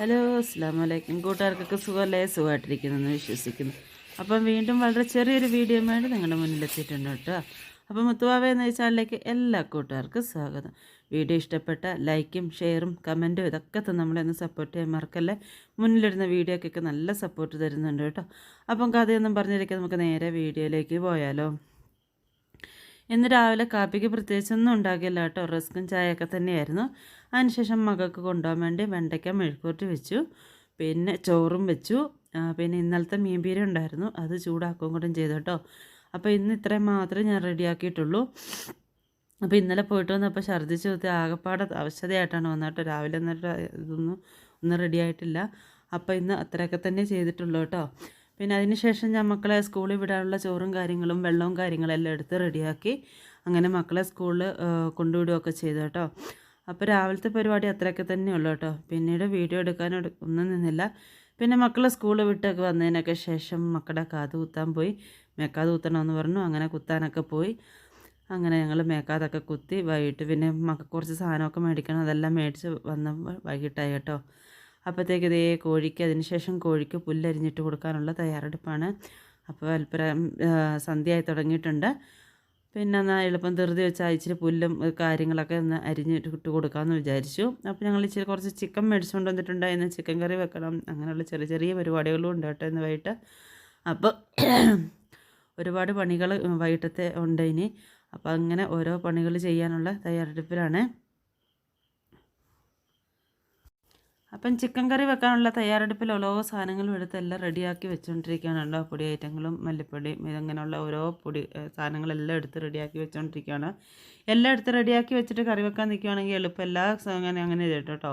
Hello അസ്സാം വലൈക്കും കൂട്ടുകാർക്കൊക്കെ സുഖമല്ലേ? സുഖമായിട്ടിരിക്കുന്നു വിശ്വസിക്കുന്നു. അപ്പം വീണ്ടും വളരെ ചെറിയൊരു വീഡിയോ വേണ്ടി നിങ്ങളുടെ മുന്നിലെത്തിയിട്ടുണ്ട് കേട്ടോ. അപ്പം മുത്തുവാവ എന്ന ചാനലിലേക്ക് എല്ലാ കൂട്ടുകാർക്കും സ്വാഗതം. വീഡിയോ ഇഷ്ടപ്പെട്ട ലൈക്കും ഷെയറും കമന്റും ഇതൊക്കെ തന്നെ നമ്മളെയൊന്ന് സപ്പോർട്ട് ചെയ്യാൻ മറക്കല്ലേ? മുന്നിലിടുന്ന വീഡിയോക്കൊക്കെ നല്ല സപ്പോർട്ട് തരുന്നുണ്ട് കേട്ടോ. അപ്പം കഥയൊന്നും പറഞ്ഞിരിക്കാൻ നമുക്ക് നേരെ വീഡിയോയിലേക്ക് പോയാലോ? ഇന്ന് രാവിലെ കാപ്പിക്ക് പ്രത്യേകിച്ചൊന്നും ഉണ്ടാക്കിയില്ല കേട്ടോ. റിസ്ക്കും ചായയൊക്കെ തന്നെയായിരുന്നു. അതിനുശേഷം മകൾക്ക് കൊണ്ടുപോകാൻ വേണ്ടി വെണ്ടയ്ക്ക മെഴുക്കൂട്ടി വെച്ചു. പിന്നെ ചോറും വെച്ചു. പിന്നെ ഇന്നലത്തെ മീൻപീര ഉണ്ടായിരുന്നു. അത് ചൂടാക്കുകയും കൂടെ ചെയ്തു കേട്ടോ. അപ്പോൾ ഇന്ന് ഇത്രയും മാത്രമേ ഞാൻ റെഡിയാക്കിയിട്ടുള്ളൂ. അപ്പോൾ ഇന്നലെ പോയിട്ട് വന്നപ്പോൾ ഛർദ്ദിച്ച് കുത്തി ആകപ്പാടെ അവശതയായിട്ടാണ് വന്നത് കേട്ടോ. രാവിലെ എന്നിട്ട് ഇതൊന്നും ഒന്നും റെഡിയായിട്ടില്ല അപ്പോൾ ഇന്ന് അത്രയൊക്കെ തന്നെ ചെയ്തിട്ടുള്ളൂ കേട്ടോ. പിന്നെ അതിന് ശേഷം ഞാൻ മക്കളെ സ്കൂളിൽ വിടാനുള്ള ചോറും കാര്യങ്ങളും വെള്ളവും കാര്യങ്ങളും എല്ലാം എടുത്ത് റെഡിയാക്കി അങ്ങനെ മക്കളെ സ്കൂളിൽ കൊണ്ടുവിടുകയൊക്കെ ചെയ്തു കേട്ടോ. അപ്പോൾ രാവിലത്തെ പരിപാടി അത്രയൊക്കെ തന്നെ ഉള്ളൂ കേട്ടോ. പിന്നീട് വീഡിയോ എടുക്കാൻ ഒന്നും നിന്നില്ല. പിന്നെ മക്കളെ സ്കൂളിൽ വിട്ടൊക്കെ വന്നതിനൊക്കെ ശേഷം മക്കളുടെ കാത് കുത്താൻ പോയി. മേക്കാത് കുത്തണമെന്ന് പറഞ്ഞു. അങ്ങനെ കുത്താനൊക്കെ പോയി. അങ്ങനെ ഞങ്ങൾ മേക്കാതൊക്കെ കുത്തി വൈകിട്ട് പിന്നെ മക്ക കുറച്ച് സാധനമൊക്കെ മേടിക്കണം. അതെല്ലാം മേടിച്ച് വന്ന വൈകിട്ടായി കേട്ടോ. അപ്പോഴത്തേക്ക് ഇതേ കോഴിക്ക് അതിനുശേഷം കോഴിക്ക് പുല്ലരിഞ്ഞിട്ട് കൊടുക്കാനുള്ള തയ്യാറെടുപ്പാണ്. അപ്പോൾ അല്പം സന്ധ്യയായി തുടങ്ങിയിട്ടുണ്ട്. പിന്നെ എന്നാൽ എളുപ്പം ധൃതി വെച്ച് ഇച്ചിരി പുല്ലും കാര്യങ്ങളൊക്കെ ഒന്ന് അരിഞ്ഞിട്ട് ഇട്ട് കൊടുക്കാമെന്ന് വിചാരിച്ചു. അപ്പോൾ ഞങ്ങൾ ഇച്ചിരി കുറച്ച് ചിക്കൻ മേടിച്ചുകൊണ്ട് വന്നിട്ടുണ്ടായിരുന്നു ചിക്കൻ കറി വെക്കണം അങ്ങനെയുള്ള ചെറിയ ചെറിയ പരിപാടികളും ഉണ്ട് കേട്ടോ ഇന്ന് വൈകിട്ട്. അപ്പോൾ ഒരുപാട് പണികൾ വൈകിട്ടത്തെ ഉണ്ട് ഇനി. അപ്പോൾ അങ്ങനെ ഓരോ പണികൾ ചെയ്യാനുള്ള തയ്യാറെടുപ്പിലാണ്. അപ്പം ചിക്കൻ കറി വെക്കാനുള്ള തയ്യാറെടുപ്പിൽ ഓരോ സാധനങ്ങളും എടുത്ത് എല്ലാം റെഡിയാക്കി വെച്ചുകൊണ്ടിരിക്കുകയാണല്ലോ പൊടി ഐറ്റങ്ങളും മല്ലിപ്പൊടി ഇതങ്ങനെയുള്ള ഓരോ പൊടി സാധനങ്ങളെല്ലാം എടുത്ത് റെഡിയാക്കി വെച്ചുകൊണ്ടിരിക്കുകയാണ് എല്ലാം എടുത്ത് റെഡിയാക്കി വെച്ചിട്ട് കറി വെക്കാൻ നിൽക്കുകയാണെങ്കിൽ എളുപ്പം എല്ലാ അങ്ങനെ അങ്ങനെ ചെയ്തിട്ട് കേട്ടോ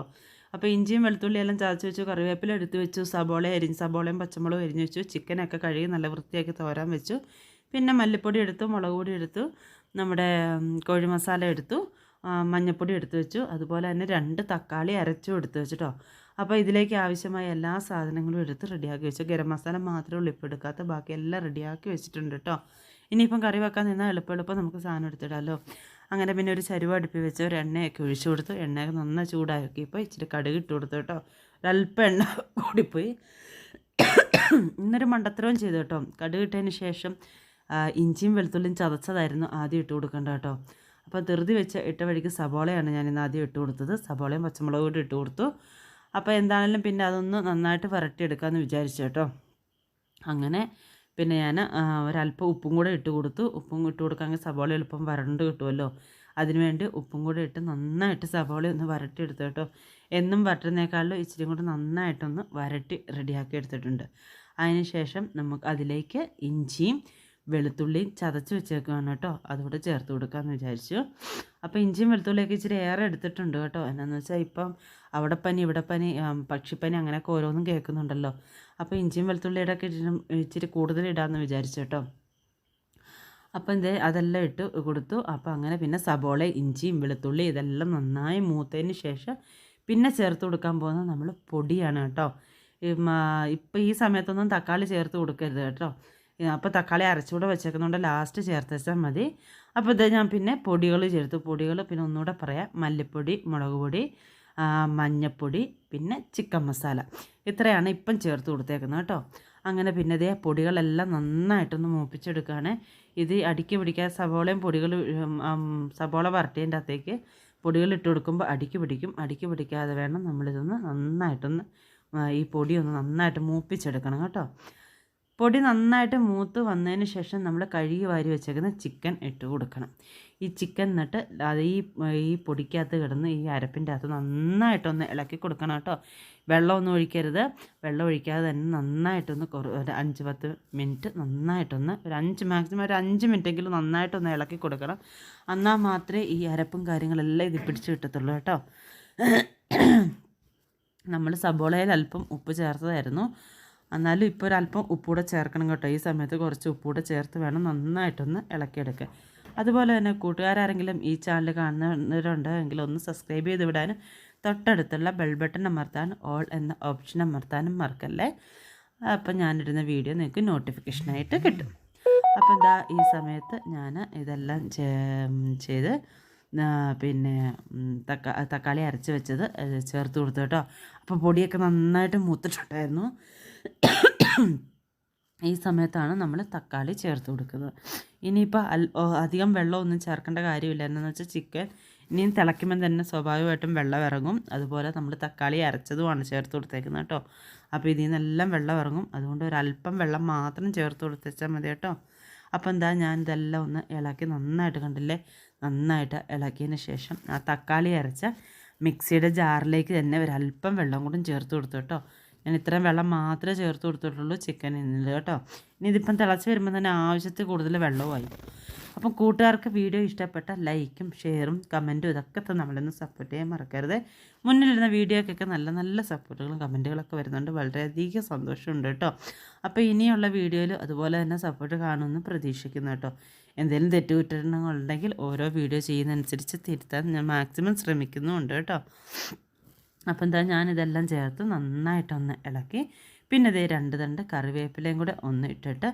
അപ്പോൾ ഇഞ്ചിയും വെളുത്തുള്ളി എല്ലാം ചതച്ച് വെച്ചു കറിവേപ്പില എടുത്ത് വെച്ചു സബോളയും അരിഞ്ഞ് സബോളയും പച്ചമുളകും അരിഞ്ഞ് വെച്ചു ചിക്കനൊക്കെ കഴുകി നല്ല വൃത്തിയാക്കി തോരാൻ വെച്ചു. പിന്നെ മല്ലിപ്പൊടി എടുത്തു മുളക് പൊടി എടുത്തു നമ്മുടെ കോഴി മസാല എടുത്തു. മഞ്ഞൾപ്പൊടി എടുത്തു വെച്ചു. അതുപോലെ തന്നെ രണ്ട് തക്കാളി അരച്ചും എടുത്തു വെച്ചിട്ടോ. അപ്പോൾ ഇതിലേക്ക് ആവശ്യമായ എല്ലാ സാധനങ്ങളും എടുത്ത് റെഡിയാക്കി വെച്ചു. ഗരം മസാല മാത്രമേ ഉള്ളൂ എടുക്കാത്ത. ബാക്കി എല്ലാം റെഡിയാക്കി വെച്ചിട്ടുണ്ട് കേട്ടോ. ഇനിയിപ്പം കറി വെക്കാൻ നിന്നാൽ എളുപ്പം എളുപ്പം നമുക്ക് സാധനം എടുത്തിടാമല്ലോ അങ്ങനെ പിന്നെ ഒരു ചരുവ അടുപ്പി വെച്ച് ഒരു എണ്ണയൊക്കെ ഒഴിച്ചു കൊടുത്തു. എണ്ണയൊക്കെ നന്നായി ചൂടാക്കിയപ്പോൾ ഇച്ചിരി കടുക് ഇട്ട് കൊടുത്തു കേട്ടോ. ഒരല്പം എണ്ണ കൂടിപ്പോയി. ഇന്നൊരു മണ്ടത്തരവും ചെയ്തു കേട്ടോ. കടുക് ഇട്ടതിന് ശേഷം ഇഞ്ചിയും വെളുത്തുള്ളിയും ചതച്ചതായിരുന്നു ആദ്യം ഇട്ട് കൊടുക്കേണ്ട കേട്ടോ. അപ്പോൾ ധൃതി വെച്ച ഇട്ട വഴിക്ക് സബോളയാണ് ഞാൻ ഇന്ന് ആദ്യം ഇട്ട് കൊടുത്തത്. സബോളയും പച്ചമുളകും കൂടി ഇട്ട് കൊടുത്തു. അപ്പോൾ എന്താണെങ്കിലും പിന്നെ അതൊന്ന് നന്നായിട്ട് വരട്ടിയെടുക്കാമെന്ന് വിചാരിച്ചു കേട്ടോ. അങ്ങനെ പിന്നെ ഞാൻ ഒരല്പം ഉപ്പും കൂടെ ഇട്ട് കൊടുത്തു. ഉപ്പും ഇട്ട് കൊടുക്കാമെങ്കിൽ സബോള എളുപ്പം വരണ്ട് കിട്ടുമല്ലോ. അതിനുവേണ്ടി ഉപ്പും കൂടെ ഇട്ട് നന്നായിട്ട് സബോള ഒന്ന് വരട്ടി എടുത്തു കേട്ടോ. എന്നും വരട്ടുന്നേക്കാളും ഇച്ചിരി കൂടെ നന്നായിട്ടൊന്ന് വരട്ടി റെഡിയാക്കി എടുത്തിട്ടുണ്ട്. അതിന് ശേഷം നമുക്ക് അതിലേക്ക് ഇഞ്ചിയും വെളുത്തുള്ളിയും ചതച്ച് വെച്ചേക്കുകയാണ് കേട്ടോ. അതുകൂടെ ചേർത്ത് കൊടുക്കാമെന്ന് വിചാരിച്ചു. അപ്പോൾ ഇഞ്ചിയും വെളുത്തുള്ളിയൊക്കെ ഇച്ചിരി ഏറെ എടുത്തിട്ടുണ്ട് കേട്ടോ. എന്നാന്ന് വെച്ചാൽ ഇപ്പം അവിടെ പനി ഇവിടെ പനി പക്ഷിപ്പനി അങ്ങനെയൊക്കെ ഓരോന്നും കേൾക്കുന്നുണ്ടല്ലോ. അപ്പോൾ ഇഞ്ചിയും വെളുത്തുള്ളിയുടെ ഒക്കെ ഇച്ചിരി- കൂടുതൽ ഇടാമെന്ന് വിചാരിച്ചു കേട്ടോ. അപ്പം ഇത് അതെല്ലാം ഇട്ട് കൊടുത്തു. അപ്പോൾ അങ്ങനെ പിന്നെ സബോള ഇഞ്ചിയും വെളുത്തുള്ളി ഇതെല്ലാം നന്നായി മൂത്തതിന് ശേഷം പിന്നെ ചേർത്ത് കൊടുക്കാൻ പോകുന്നത് നമ്മൾ പൊടിയാണ് കേട്ടോ. ഇപ്പം ഈ സമയത്തൊന്നും തക്കാളി ചേർത്ത് കൊടുക്കരുത് കേട്ടോ. അപ്പോൾ തക്കാളി അരച്ചുകൂടെ വെച്ചേക്കുന്നതുകൊണ്ട് ലാസ്റ്റ് ചേർത്ത് വെച്ചാൽ മതി. അപ്പോൾ ഇത് ഞാൻ പിന്നെ പൊടികൾ ചേർത്തു. പൊടികൾ പിന്നെ ഒന്നുകൂടെ പറയാം. മല്ലിപ്പൊടി മുളക് പൊടി മഞ്ഞൾപ്പൊടി പിന്നെ ചിക്കൻ മസാല. ഇത്രയാണ് ഇപ്പം ചേർത്ത് കൊടുത്തേക്കുന്നത് കേട്ടോ. അങ്ങനെ പിന്നെ ഇതേ പൊടികളെല്ലാം നന്നായിട്ടൊന്ന് മൂപ്പിച്ചെടുക്കുകയാണ് ഇത് അടിക്ക് പിടിക്കാൻ സവോളയും പൊടികൾ സവോള വരട്ടിയതിന്റെ അകത്തേക്ക് പൊടികൾ ഇട്ട് കൊടുക്കുമ്പോൾ അടിക്ക് പിടിക്കും. അടിക്ക് പിടിക്കാതെ വേണം നമ്മളിതൊന്ന് നന്നായിട്ടൊന്ന് ഈ പൊടിയൊന്ന് നന്നായിട്ട് മൂപ്പിച്ചെടുക്കണം കേട്ടോ. പൊടി നന്നായിട്ട് മൂത്ത് വന്നതിന് ശേഷം നമ്മൾ കഴുകി വാരി വെച്ചേക്കുന്ന ചിക്കൻ ഇട്ട് കൊടുക്കണം. ഈ ചിക്കൻ എന്നിട്ട് അത് ഈ ഈ പൊടിക്കകത്ത് കിടന്ന് ഈ അരപ്പിന്റെ അകത്ത് നന്നായിട്ടൊന്ന് ഇളക്കി കൊടുക്കണം കേട്ടോ. വെള്ളമൊന്നും ഒഴിക്കരുത്. വെള്ളം ഒഴിക്കാതെ തന്നെ നന്നായിട്ടൊന്ന് കുറ ഒരു അഞ്ച് പത്ത് മിനിറ്റ് നന്നായിട്ടൊന്ന് ഒരു അഞ്ച് മാക്സിമം ഒരു അഞ്ച് മിനിറ്റെങ്കിലും നന്നായിട്ടൊന്ന് ഇളക്കി കൊടുക്കണം. എന്നാൽ മാത്രമേ ഈ അരപ്പും കാര്യങ്ങളെല്ലാം ഇത് പിടിച്ച് കിട്ടത്തുള്ളൂ കേട്ടോ. നമ്മൾ സബോളയിൽ അല്പം ഉപ്പ് ചേർത്തതായിരുന്നു. എന്നാലും ഇപ്പോൾ ഒരല്പം ഉപ്പൂടെ ചേർക്കണം കേട്ടോ. ഈ സമയത്ത് കുറച്ച് ഉപ്പൂടെ ചേർത്ത് വേണം നന്നായിട്ടൊന്ന് ഇളക്കിയെടുക്കുക അതുപോലെ തന്നെ കൂട്ടുകാരാരെങ്കിലും ഈ ചാനൽ കാണുന്നവരുണ്ടെങ്കിൽ ഒന്ന് സബ്സ്ക്രൈബ് ചെയ്ത് വിടാനും തൊട്ടടുത്തുള്ള ബെൽ ബട്ടൺ അമർത്താൻ ഓൾ എന്ന ഓപ്ഷൻ അമർത്താനും മറക്കല്ലേ? അപ്പം ഞാനിടുന്ന വീഡിയോ നിങ്ങൾക്ക് നോട്ടിഫിക്കേഷനായിട്ട് കിട്ടും. അപ്പം എന്താ ഈ സമയത്ത് ഞാൻ ഇതെല്ലാം ചെയ്ത് പിന്നെ തക്കാ തക്കാളി അരച്ച് വെച്ചത് ചേർത്ത് കൊടുത്തു കേട്ടോ. അപ്പോൾ പൊടിയൊക്കെ നന്നായിട്ട് മൂത്തിട്ടുണ്ടായിരുന്നു. ഈ സമയത്താണ് നമ്മൾ തക്കാളി ചേർത്ത് കൊടുക്കുന്നത്. ഇനിയിപ്പോൾ അധികം വെള്ളമൊന്നും ചേർക്കേണ്ട കാര്യമില്ല. എന്താണെന്ന് വെച്ചാൽ ചിക്കൻ ഇനിയും തിളയ്ക്കുമ്പോൾ തന്നെ സ്വാഭാവികമായിട്ടും വെള്ളം ഇറങ്ങും. അതുപോലെ നമ്മൾ തക്കാളി അരച്ചതുമാണ് ചേർത്ത് കൊടുത്തേക്കുന്നത് കേട്ടോ. അപ്പോൾ ഇതിൽ നിന്നെല്ലാം വെള്ളം ഇറങ്ങും. അതുകൊണ്ട് ഒരല്പം വെള്ളം മാത്രം ചേർത്ത് കൊടുത്തേച്ചാൽ മതി കേട്ടോ. അപ്പോൾ എന്താ ഞാൻ ഇതെല്ലാം ഒന്ന് ഇളക്കി നന്നായിട്ട് കണ്ടില്ലേ? നന്നായിട്ട് ഇളക്കിയതിന് ശേഷം ആ തക്കാളി അരച്ച മിക്സിയുടെ ജാറിലേക്ക് തന്നെ ഒരല്പം വെള്ളം കൂടും ചേർത്ത് കൊടുത്തു കേട്ടോ. ഞാൻ ഇത്രയും വെള്ളം മാത്രമേ ചേർത്ത് കൊടുത്തിട്ടുള്ളൂ ചിക്കൻ ഇന്നില്ല കേട്ടോ. ഇനി ഇതിപ്പം തിളച്ച് വരുമ്പോൾ തന്നെ ആവശ്യത്തിൽ കൂടുതൽ വെള്ളവുമായി അപ്പം കൂട്ടുകാർക്ക് വീഡിയോ ഇഷ്ടപ്പെട്ട ലൈക്കും ഷെയറും കമന്റും ഇതൊക്കെ നമ്മളൊന്ന് സപ്പോർട്ട് ചെയ്യാൻ മറക്കരുത്. മുന്നിലിരുന്ന വീഡിയോക്കൊക്കെ നല്ല നല്ല സപ്പോർട്ടുകളും കമന്റുകളൊക്കെ വരുന്നുണ്ട്. വളരെയധികം സന്തോഷമുണ്ട് കേട്ടോ. അപ്പോൾ ഇനിയുള്ള വീഡിയോയിൽ അതുപോലെ തന്നെ സപ്പോർട്ട് കാണുമെന്ന് പ്രതീക്ഷിക്കുന്നു കേട്ടോ. എന്തെങ്കിലും തെറ്റുകുറ്റങ്ങളുണ്ടെങ്കിൽ ഓരോ വീഡിയോ ചെയ്യുന്നതനുസരിച്ച് തിരുത്താൻ ഞാൻ മാക്സിമം ശ്രമിക്കുന്നുമുണ്ട് കേട്ടോ. അപ്പോൾ എന്താ ഞാനിതെല്ലാം ചേർത്ത് നന്നായിട്ടൊന്ന് ഇളക്കി. പിന്നെ ഇതേ രണ്ട് തണ്ട് കറിവേപ്പിലയും കൂടെ ഒന്ന് ഇട്ടിട്ട്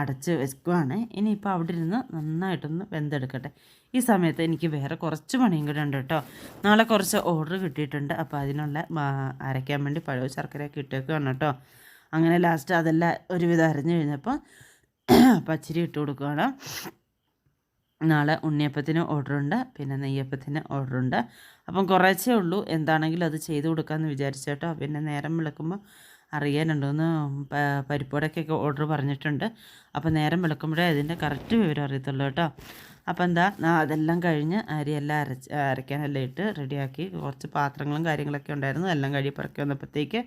അടച്ച് വെക്കുവാണ്. ഇനിയിപ്പോൾ അവിടെ ഇരുന്ന് നന്നായിട്ടൊന്ന് വെന്തെടുക്കട്ടെ. ഈ സമയത്ത് എനിക്ക് വേറെ കുറച്ച് പണിയും കൂടെ ഉണ്ട് കേട്ടോ. നാളെ കുറച്ച് ഓർഡർ കിട്ടിയിട്ടുണ്ട്. അപ്പോൾ അതിനുള്ള അരയ്ക്കാൻ വേണ്ടി പഴവ് ശർക്കരയൊക്കെ ഇട്ടേക്കാണ് കേട്ടോ. അങ്ങനെ ലാസ്റ്റ് അതെല്ലാം ഒരുവിധം അരഞ്ഞു കഴിഞ്ഞപ്പോൾ പച്ചരി ഇട്ട് കൊടുക്കുകയാണ് നാളെ ഉണ്ണിയപ്പത്തിന് ഓർഡറുണ്ട് പിന്നെ നെയ്യപ്പത്തിന് ഓർഡറുണ്ട്. അപ്പം കുറച്ചേ ഉള്ളൂ. എന്താണെങ്കിലും അത് ചെയ്ത് കൊടുക്കാമെന്ന് വിചാരിച്ചേട്ടോ പിന്നെ നേരം വിളക്കുമ്പോൾ അറിയാനുണ്ടോയെന്ന് പരിപ്പുവടക്കൊക്കെ ഓർഡർ പറഞ്ഞിട്ടുണ്ട്. അപ്പോൾ നേരം വിളക്കുമ്പോഴേ അതിന്റെ കറക്റ്റ് വിവരം അറിയത്തുള്ളൂ കേട്ടോ. അപ്പോൾ എന്താ അതെല്ലാം കഴിഞ്ഞ് അരിയെല്ലാം അരച്ച് അരയ്ക്കാനെല്ലാം ഇട്ട് റെഡിയാക്കി. കുറച്ച് പാത്രങ്ങളും കാര്യങ്ങളൊക്കെ ഉണ്ടായിരുന്നു. എല്ലാം കഴുകി പറക്കി വന്നപ്പോഴത്തേക്ക്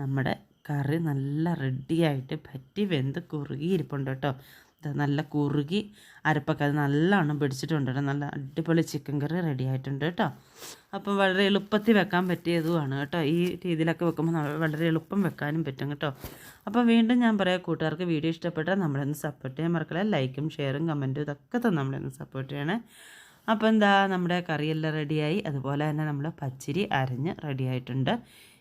നമ്മുടെ കറി നല്ല റെഡിയായിട്ട് പറ്റി വെന്ത് കുറുകി ഇരിപ്പുണ്ട് കേട്ടോ. നല്ല കുറുകി അരപ്പൊക്കെ അത് നല്ലോണം പിടിച്ചിട്ടുണ്ട് കേട്ടോ. നല്ല അടിപൊളി ചിക്കൻ കറി റെഡി ആയിട്ടുണ്ട് കേട്ടോ. അപ്പം വളരെ എളുപ്പത്തിൽ വെക്കാൻ പറ്റിയതുമാണ് കേട്ടോ. ഈ രീതിയിലൊക്കെ വെക്കുമ്പോൾ വളരെ എളുപ്പം വെക്കാനും പറ്റും കേട്ടോ. അപ്പോൾ വീണ്ടും ഞാൻ പറയാം കൂട്ടുകാർക്ക് വീഡിയോ ഇഷ്ടപ്പെട്ടാൽ നമ്മളൊന്ന് സപ്പോർട്ട് ചെയ്യാൻ മറക്കില്ല. ലൈക്കും ഷെയറും കമന്റും ഇതൊക്കെ തന്നെ നമ്മളൊന്ന് സപ്പോർട്ട് ചെയ്യണേ. അപ്പോൾ എന്താ നമ്മുടെ കറിയെല്ലാം റെഡിയായി അതുപോലെ തന്നെ നമ്മൾ പച്ചരി അരഞ്ഞ് റെഡി ആയിട്ടുണ്ട്.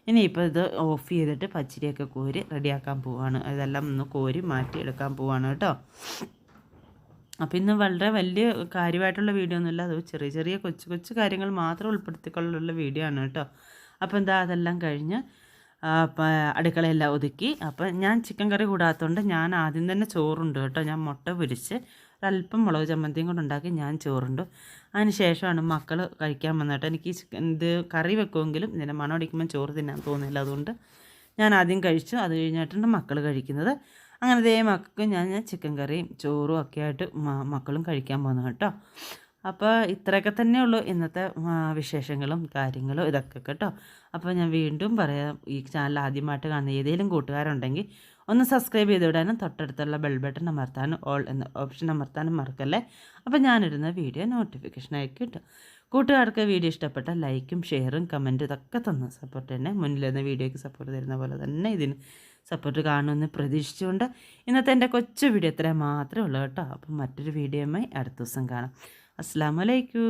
ഇനിയിപ്പോൾ ഇത് ഓഫ് ചെയ്തിട്ട് പച്ചരിയൊക്കെ കോരി റെഡിയാക്കാൻ പോവാണ്. ഇതെല്ലാം ഒന്ന് കോരി മാറ്റിയെടുക്കാൻ പോവാണ് കേട്ടോ. അപ്പോൾ ഇന്ന് വളരെ വലിയ കാര്യമായിട്ടുള്ള വീഡിയോ ഒന്നുമില്ല. അത് ചെറിയ ചെറിയ കൊച്ചു കൊച്ചു കാര്യങ്ങൾ മാത്രം ഉൾപ്പെടുത്തിക്കൊണ്ടുള്ള വീഡിയോ ആണ് കേട്ടോ. അപ്പോൾ എന്താ അതെല്ലാം കഴിഞ്ഞ് അടുക്കളയെല്ലാം ഒതുക്കി. അപ്പം ഞാൻ ചിക്കൻ കറി കൂടാത്തതുകൊണ്ട് ഞാൻ ആദ്യം തന്നെ ചോറുണ്ട് കേട്ടോ. ഞാൻ മുട്ട പൊരിച്ച് ഒരല്പം മുളക് ചമ്മന്തിയും കൂടെ ഉണ്ടാക്കി ഞാൻ ചോറുണ്ട്. അതിന് ശേഷമാണ് മക്കൾ കഴിക്കാൻ വന്നിട്ട് എനിക്ക് ഇത് കറി വെക്കുമെങ്കിലും ഇതിന്റെ മണം അടിക്കുമ്പോൾ ചോറ് തിന്നാൻ തോന്നില്ല. അതുകൊണ്ട് ഞാൻ ആദ്യം കഴിച്ചു. അത് കഴിഞ്ഞിട്ടാണ് മക്കൾ കഴിക്കുന്നത്. അങ്ങനെ ഇതേ മക്കൾക്ക് ഞാൻ ഞാൻ ചിക്കൻ കറിയും ചോറും ഒക്കെ ആയിട്ട് മക്കളും കഴിക്കാൻ പോകുന്നത് കേട്ടോ. അപ്പോൾ ഇത്രയൊക്കെ തന്നെയുള്ളൂ ഇന്നത്തെ വിശേഷങ്ങളും കാര്യങ്ങളും ഇതൊക്കെ കേട്ടോ. അപ്പോൾ ഞാൻ വീണ്ടും പറയാം ഈ ചാനൽ ആദ്യമായിട്ട് കാണുന്ന ഏതെങ്കിലും കൂട്ടുകാരുണ്ടെങ്കിൽ ഒന്ന് സബ്സ്ക്രൈബ് ചെയ്ത് വിടാനും തൊട്ടടുത്തുള്ള ബെൽ ബട്ടൺ അമർത്താനും ഓൾ എന്ന ഓപ്ഷൻ അമർത്താനും മറക്കല്ലേ? അപ്പോൾ ഞാനിടുന്ന വീഡിയോ നോട്ടിഫിക്കേഷനായി കിട്ടും. കൂട്ടുകാർക്ക് വീഡിയോ ഇഷ്ടപ്പെട്ട ലൈക്കും ഷെയറും കമന്റും ഇതൊക്കെ തന്നു സപ്പോർട്ട് തന്നെ മുന്നിലെന്ന വീഡിയോയ്ക്ക് സപ്പോർട്ട് തരുന്ന പോലെ തന്നെ ഇതിന് സപ്പോർട്ട് കാണുമെന്ന് പ്രതീക്ഷിച്ചുകൊണ്ട് ഇന്നത്തെ എന്റെ കൊച്ചു വീഡിയോ ഇത്രയും മാത്രമേ ഉള്ളൂ കേട്ടോ. അപ്പം മറ്റൊരു വീഡിയോയുമായി അടുത്ത ദിവസം കാണാം. അസ്സാം വലൈക്കും